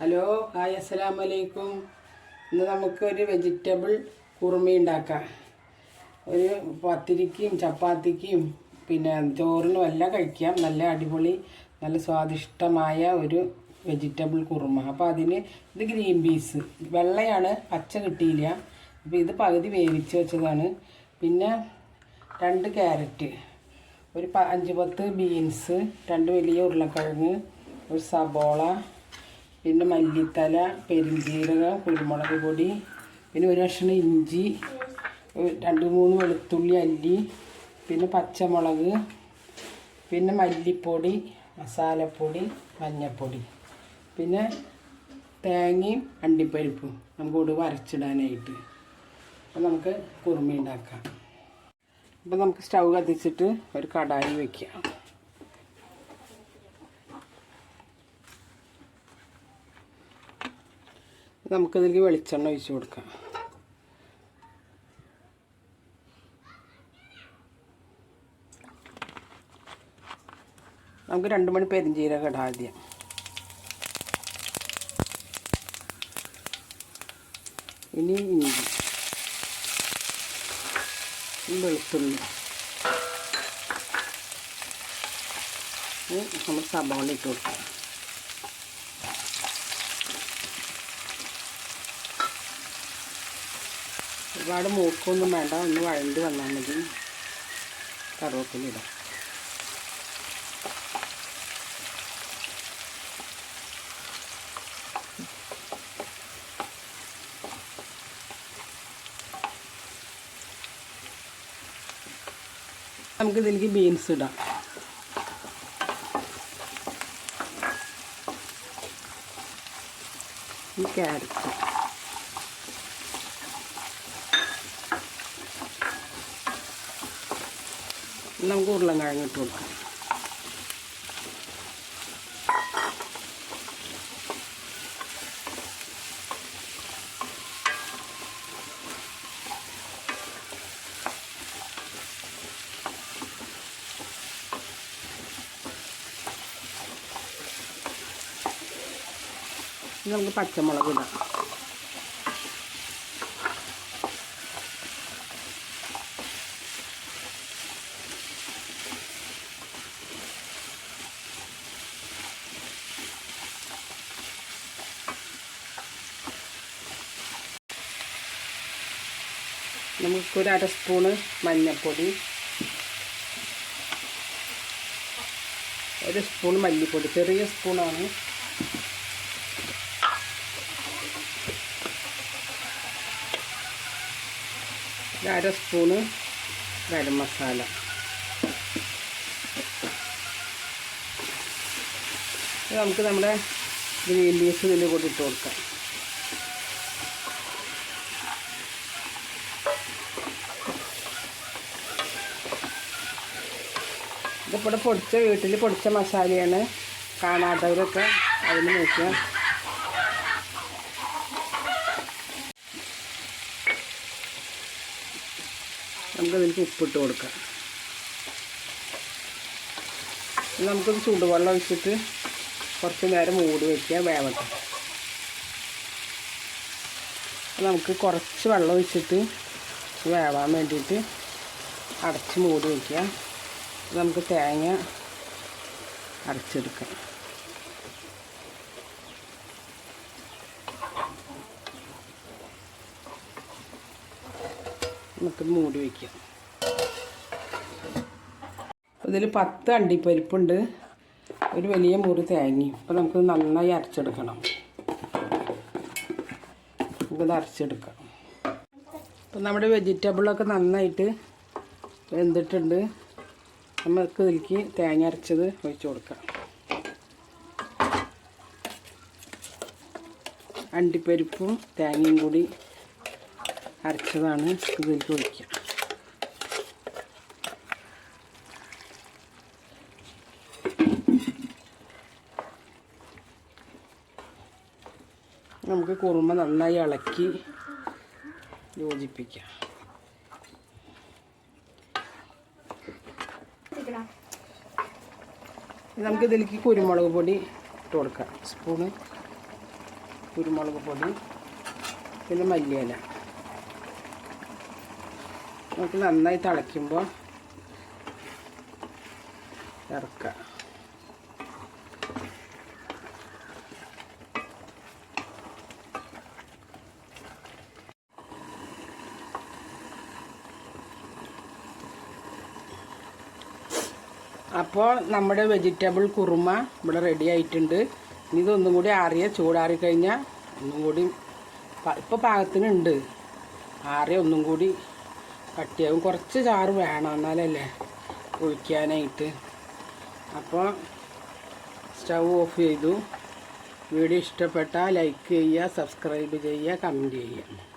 Hello hi അസ്സലാം വലൈക്കും ഇന്ന് നമുക്കൊരു വെജിറ്റബിൾ കുറുമ ഉണ്ടാക്കാം. ഒരു പത്തിരിക്കും ചപ്പാത്തിക്കും പിന്നെ ചോറിനും എല്ലാം കഴിക്കാം. നല്ല അടിപൊളി നല്ല സ്വാദിഷ്ടമായ ഒരു വെജിറ്റബിൾ കുറുമ. അപ്പോൾ അതിന് ഇത് ഗ്രീൻ പീസ്. വെള്ളയാണ് പച്ച കിട്ടിയില്ല. അപ്പോൾ ഇത് പകുതി വേവിച്ച് വെച്ചതാണ്. പിന്നെ രണ്ട് ക്യാരറ്റ് ഒരു അഞ്ച് പത്ത് ബീൻസ് രണ്ട് വലിയ ഉരുളക്കിഴങ്ങ് ഒരു സബോള പിന്നെ മല്ലിത്തല പെരുംജീരകം കുരുമുളക് പൊടി പിന്നെ ഒരു കഷ്ണം ഇഞ്ചി രണ്ട് മൂന്ന് വെളുത്തുള്ളി അല്ലി പിന്നെ പച്ചമുളക് പിന്നെ മല്ലിപ്പൊടി മസാലപ്പൊടി മഞ്ഞൾപ്പൊടി പിന്നെ തേങ്ങയും അണ്ടിപ്പരിപ്പും നമുക്ക് ഒടുവ് വരച്ചിടാനായിട്ട് അപ്പോൾ നമുക്ക് കുറുമ ഉണ്ടാക്കാം അപ്പോൾ നമുക്ക് സ്റ്റൗ കത്തിച്ചിട്ട് ഒരു കടായി വയ്ക്കാം നമുക്കിതിലേക്ക് വെളിച്ചെണ്ണ ഒഴിച്ചു കൊടുക്കാം. നമുക്ക് രണ്ട് മണി പെരിഞ്ചീരകം ഇടാം ആദ്യം. ഇനി ഇഞ്ചി. വെളുത്തുള്ളി. നമ്മൾ സബോള കൊടുക്കാം. ഒരുപാട് മൂക്കൊന്നും വേണ്ട. ഒന്ന് വഴണ്ട് വന്നാൽ മതി. കറുവപ്പിലിടാം നമുക്ക് ഇതിലേക്ക് ബീൻസ് ഇടാം. ഈ ക്യാരറ്റ്. നമുക്ക് ഉരുളൻകിഴങ്ങ് ഇട്ട് കൊടുക്കാം. നമുക്ക് പച്ചമുളക് ഇടാം. നമുക്കൊരു അര സ്പൂണ് മഞ്ഞൾപ്പൊടി ഒരു സ്പൂൺ മല്ലിപ്പൊടി ചെറിയ സ്പൂണാണ്. അര സ്പൂണ് ഗരം മസാല. നമുക്ക് നമ്മുടെ ഗ്രീൻ പീസ് ഇതിൽ കൂടി ഇട്ട് കൊടുക്കാം. ഇതിപ്പോൾ പൊടിച്ച വീട്ടിൽ പൊടിച്ച മസാലയാണ്. കാണാത്തവരൊക്കെ അതിന് നോക്കുക. നമുക്ക് ഇതിലേക്ക് ഉപ്പിട്ട് കൊടുക്കാം. നമുക്കൊരു ചൂടുവെള്ളം ഒഴിച്ചിട്ട് കുറച്ച് നേരം മൂടി വയ്ക്കുക വേവട്ടെ. നമുക്ക് കുറച്ച് വെള്ളം ഒഴിച്ചിട്ട് വേവാൻ വേണ്ടിയിട്ട് അടച്ച് മൂടി വയ്ക്കുക നമുക്ക് തേങ്ങ അരച്ചെടുക്കാം. നമുക്ക് മൂടി വയ്ക്കാം ഇതിൽ പത്ത് അണ്ടിപ്പരിപ്പുണ്ട്. ഒരു വലിയ മുറി തേങ്ങയും. അപ്പോൾ നമുക്ക് നന്നായി അരച്ചെടുക്കണം. നമുക്കത് അരച്ചെടുക്കാം. അപ്പോൾ നമ്മുടെ വെജിറ്റബിളൊക്കെ നന്നായിട്ട് വെന്തിട്ടുണ്ട്. നമുക്ക് ഇതിലേക്ക് തേങ്ങ അരച്ചത് ഒഴിച്ച് കൊടുക്കാം. അണ്ടിപ്പരിപ്പും തേങ്ങയും കൂടി അരച്ചതാണ് ഇതിലേക്ക് ഒഴിക്കുക. നമുക്ക് കുറുമ നന്നായി ഇളക്കി യോജിപ്പിക്കാം. നമുക്ക് ഇതിലേക്ക് കുരുമുളക് പൊടി ഇട്ട് കൊടുക്കാം. സ്പൂണ് കുരുമുളക് പൊടി പിന്നെ മല്ലിയില. നമുക്ക് നന്നായി തിളയ്ക്കുമ്പോൾ ഇറക്കുക അപ്പോൾ നമ്മുടെ വെജിറ്റബിൾ കുറുമ ഇവിടെ റെഡി ആയിട്ടുണ്ട്. ഇനി ഇതൊന്നും കൂടി ആറിയ ചൂടാറി കഴിഞ്ഞാൽ ഒന്നും കൂടി ഇപ്പോൾ പാകത്തിനുണ്ട്. ആറിയ ഒന്നും കൂടി കട്ടിയാവും. കുറച്ച് ചാറ് വേണം എന്നാലല്ലേ ഒഴിക്കാനായിട്ട്. അപ്പോൾ സ്റ്റൗ ഓഫ് ചെയ്തു. വീഡിയോ ഇഷ്ടപ്പെട്ടാൽ ലൈക്ക് ചെയ്യുക സബ്സ്ക്രൈബ് ചെയ്യുക കമന്റ് ചെയ്യുക.